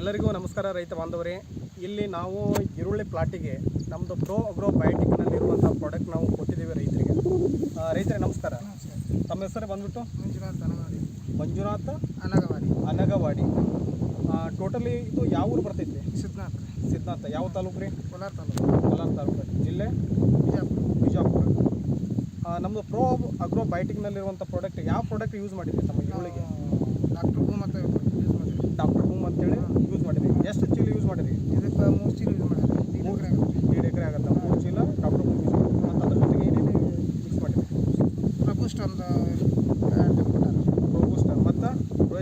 ಎಲ್ಲರಿಗೂ ನಮಸ್ಕಾರ ರೈತ ಬಾಂಧವರೇ. ಇಲ್ಲಿ ನಾವು ಈರುಳ್ಳಿ ಪ್ಲಾಟಿಗೆ ನಮ್ಮದು ಪ್ರೋ ಅಗ್ರೋ ಬಯೋಟಿಕ್ನಲ್ಲಿರುವಂಥ ಪ್ರಾಡಕ್ಟ್ ನಾವು ಕೊಟ್ಟಿದ್ದೀವಿ ರೈತರಿಗೆ. ರೈತರೇ ನಮಸ್ಕಾರ. ತಮ್ಮ ಹೆಸರು ಬಂದ್ಬಿಟ್ಟು? ಮಂಜುನಾಥ್ ಅನಗವಾಡಿ. ಮಂಜುನಾಥ ಅನಗವಾಡಿ ಅನಗವಾಡಿ ಟೋಟಲಿ ಇದು ಯಾವ ಊರು ಬರ್ತೈತಿ? ಸಿದ್ಧಾರ್ಥ ಸಿದ್ಧಾಂತ ಯಾವ ತಾಲೂಕು ರೀ? ಕೋಲಾರ ತಾಲೂಕು. ಕೋಲಾರ ತಾಲೂಕು ಜಿಲ್ಲೆ? ಬಿಜಾಪುರ. ಬಿಜಾಪುರ ನಮ್ಮದು ಪ್ರೋ ಅಗ್ರೋ ಬಯೋಟಿಕ್ನಲ್ಲಿರುವಂಥ ಪ್ರಾಡಕ್ಟ್ ಯಾವ ಪ್ರಾಡಕ್ಟ್ ಯೂಸ್ ಮಾಡಿದ್ವಿ ತಮ್ಮ ಈರುಳ್ಳಿಗೆ? ಡಾಕ್ಟರ್ ಭೂಮತ ಯೂಸ್ ಮಾಡಿರಿ ಡಾಕ್ಟರ್ ಬೂಮ್ ಅಂತೇಳಿ ಯೂಸ್ ಮಾಡಿದ್ವಿ ಎಷ್ಟು ಚೀಲ ಯೂಸ್ ಮಾಡಿದ್ವಿ ಇದಕ್ಕೆ ಮೂರು ಚೀಲ ಯೂಸ್ ಮಾಡಿರಿ ಮೂರು ಎರಡು ಎಕರೆ ಆಗುತ್ತೆ ಮೂರು ಚೀಲ ಡಾಕ್ಟರ್ ಬೂಮ್ ಯೂಸ್ ಮಾಡಿದ್ವಿ ಮತ್ತು ಅದ್ರ ಜೊತೆಗೆ ಏನೇನು ಮಿಕ್ಸ್ ಮಾಡಿದ್ವಿ ಪ್ರಭುಸ್ಟ್ ಒಂದು ಎರಡು ಕೊಟ್ಟಾರ ರೋಬೂಸ್ಟರ್ ಮತ್ತು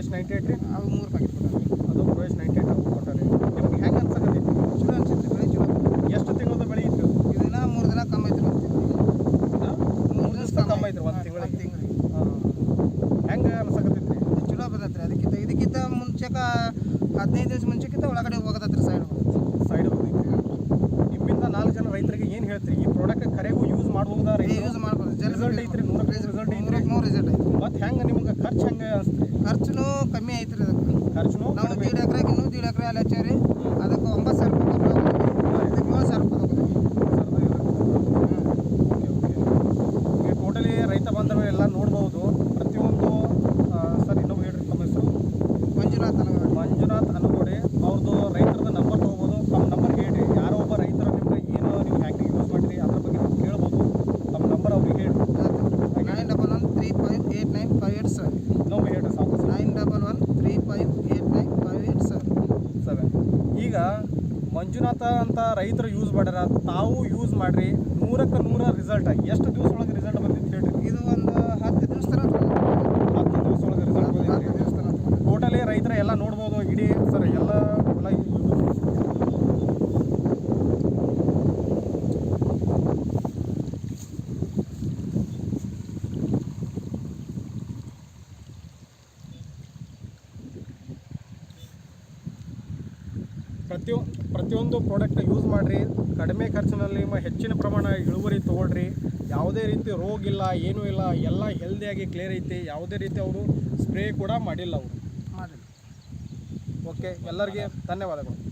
ಪ್ರೋಯಸ್ ನೈಂಟಿ ರೀ ಅವು ಮೂರು ಪ್ಯಾಕೆಟ್ ಕೊಟ್ಟಾರೆ ಅದು ಪ್ರೋಯಸ್ ನೈಂಟಿ ಏಟ್ ಕೊಟ್ಟಾರೆ ನಿಮ್ಗೆ ಹೆಂಗೆ ಅನ್ಸಕತ್ತೈತಿ ಚಲೋ ಅನ್ಸಿತ್ತು ಬೆಳೆ ಚಲೋ ಎಷ್ಟು ತಿಂಗಳದ ಬೆಳೆ ಇತ್ತು? ಇದನ್ನ ಮೂರು ದಿನ ಕಮ್ಮಿ ಐತ್ರಿ ಅಂತೀವಿ ಮೂರು ದಿವಸ ಕಮ್ಮಿ ಐತ್ರಿ ಒಂದು ತಿಂಗಳಿಗೆ? ತಿಂಗಳಿಗೆ. ಹೆಂಗೆ ಅನ್ಸಕತ್ತೈತಿ ಚಲೋ ರೀ ಅದಕ್ಕಿಂತ ಇದಕ್ಕಿಂತ ಮುಂಚೆಕ ಹದಿನೈದು ದಿವಸ ಮುಂಚೆಕ್ಕಿಂತ ಒಳಗಡೆ ಹೋಗೋದತ್ರಿ ಸೈಡ್ ಸೈಡ್ ಹೋಗೈತಿ ನಿಮ್ಮಿಂದ ನಾಲ್ಕು ಜನ ರೈತರಿಗೆ ಏನು ಹೇಳ್ತೀರಿ? ಈ ಪ್ರಾಡಕ್ಟ್ ಕರೆಗೂ ಯೂಸ್ ಮಾಡ್ಬೋದಾ ಯೂಸ್ ಮಾಡ್ಬೋದು. ರಿಸಲ್ಟ್ ಐತ್ರಿ ನೂರಕ್ಕೆ ರಿಸಲ್ಟ್ ಐತ್ರಿ. ನೂರಕ್ಕೆ ನೂರು ರಿಸಲ್ಟ್ ಐತಿ ಮತ್ತು ಹೆಂಗೆ ನಿಮ್ಗೆ ಖರ್ಚು ಹೆಂಗೆ ಅನಿಸ್ತ್ರಿ? ಖರ್ಚುನು ಕಮ್ಮಿ ಐತ್ರಿ ಅದಕ್ಕೆ ಖರ್ಚುನು ನಾವು ಕಡಿಮೆ ದೀಡ್ ಎಕರೆಗೆ ಇನ್ನೂ ದೀಡ್ ಎಕರೆ ಅಲ್ಲಿ ಹಚ್ಚಾರಿ ನೈನ್ ಫೈವ್ ಏಯ್ಟ್ ಸೆವೆನ್ ಇನ್ನೊಮ್ಮೆ ಏಟ್ ಸಾಕು nine double one three five eight nine five eight seven seven ಈಗ ಮಂಜುನಾಥ ಅಂತ ರೈತರು ಯೂಸ್ ಮಾಡ್ಯಾರ ತಾವು ಯೂಸ್ ಮಾಡ್ರಿ ನೂರಕ್ಕೆ ನೂರ ರಿಸಲ್ಟ್ ಎಷ್ಟು ದಿವಸ ಒಳಗೆ ರಿಸಲ್ಟ್ ಬಂದಿತ್ತು ಹೇಳ್ರಿ? ಇದು ಒಂದು ಹತ್ತು ದಿವಸ ತನಕ ಹತ್ತು ದಿವಸ ಒಳಗೆ ರಿಸಲ್ಟ್ ಬಂದಿತ್ತು ಟೋಟಲಿ ರೈತರ ಎಲ್ಲ ನೋಡ್ಬೋದು ಇಡೀ ಸರ್ ಎಲ್ಲ ಪ್ರತಿಯೊಂದು ಪ್ರತಿಯೊಂದು ಪ್ರಾಡಕ್ಟ್ ಯೂಸ್ ಮಾಡಿರಿ. ಕಡಿಮೆ ಖರ್ಚಿನಲ್ಲಿ ಹೆಚ್ಚಿನ ಪ್ರಮಾಣ ಇಳುವರಿ ತೊಗೊಳ್ರಿ. ಯಾವುದೇ ರೀತಿ ರೋಗ ಇಲ್ಲ ಏನೂ ಇಲ್ಲ ಎಲ್ಲ ಹೆಲ್ದಿಯಾಗಿ ಕ್ಲಿಯರ್ ಐತಿ. ಯಾವುದೇ ರೀತಿ ಅವರು ಸ್ಪ್ರೇ ಕೂಡ ಮಾಡಿಲ್ಲ ಅವರು. ಮಾಡಿಲ್ಲ. ಓಕೆ ಎಲ್ಲರಿಗೆ ಧನ್ಯವಾದಗಳು.